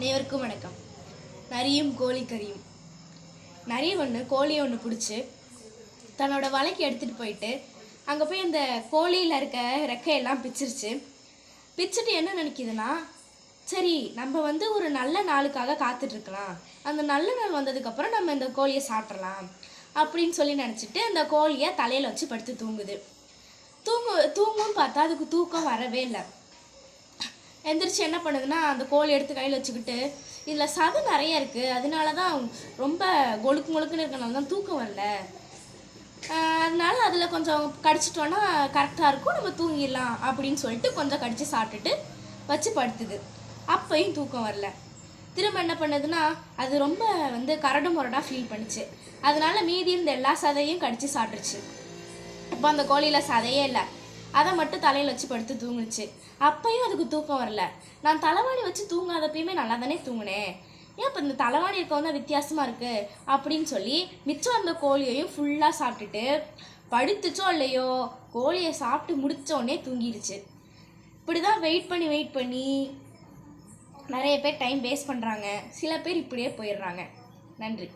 அனைவருக்கும் வணக்கம். நரியும் கோழி கறியும் நரி ஒன்று கோழியை ஒன்று பிடிச்சி தன்னோட வலைக்கு எடுத்துகிட்டு போயிட்டு அங்கே போய் அந்த கோழியில் இருக்க ரெக்கையெல்லாம் பிச்சிருச்சு. பிச்சுட்டு என்ன நினைக்குதுன்னா சரி நம்ம வந்து ஒரு நல்ல நாளுக்காக காத்துட்ருக்கலாம். அந்த நல்ல நாள் வந்ததுக்கப்புறம் நம்ம இந்த கோழியை சாப்பிட்றலாம் அப்படின்னு சொல்லி நினச்சிட்டு அந்த கோழியை தலையில் வச்சு படுத்து தூங்குது. தூங்கு தூங்கும்னு பார்த்தா அதுக்கு தூக்கம் வரவே இல்லை. எந்திரிச்சு என்ன பண்ணுதுன்னா அந்த கோழி எடுத்து கையில் வச்சுக்கிட்டு இதில் சது நிறைய இருக்குது அதனால தான் ரொம்ப கொழுக்கு கொழுக்குன்னு இருக்கனால தான் தூக்கம் வரல. அதனால அதில் கொஞ்சம் கடிச்சிட்டோன்னா கரெக்டாக இருக்கும். நம்ம தூங்கிடலாம் அப்படின்னு சொல்லிட்டு கொஞ்சம் கடித்து சாப்பிட்டுட்டு வச்சு படுத்துது. அப்பையும் தூக்கம் வரல. திரும்ப என்ன பண்ணுதுன்னா அது ரொம்ப வந்து கரடு முரடாக ஃபீல் பண்ணுச்சு. அதனால மீதி இருந்த எல்லா சதையும் கடித்து சாப்பிட்டுருச்சு. இப்போ அந்த கோழியில் சதையே இல்லை. அதை மட்டும் தலையில் வச்சு படுத்து தூங்குச்சு. அப்பையும் அதுக்கு தூக்கம் வரல. நான் தலைவாணி வச்சு தூங்காதப்பயுமே நல்லா தானே தூங்கினேன் ஏன் இப்போ இந்த தலைவாணி இருக்க வந்து வித்தியாசமாக இருக்குது அப்படின்னு சொல்லி மிச்சம் அந்த கோழியையும் ஃபுல்லாக சாப்பிட்டுட்டு படுத்துச்சோ இல்லையோ கோழியை சாப்பிட்டு முடித்தோடனே தூங்கிடுச்சு. இப்படி தான் வெயிட் பண்ணி வெயிட் பண்ணி நிறைய பேர் டைம் வேஸ்ட் பண்ணுறாங்க சில பேர் இப்படியே போயிடுறாங்க. நன்றி.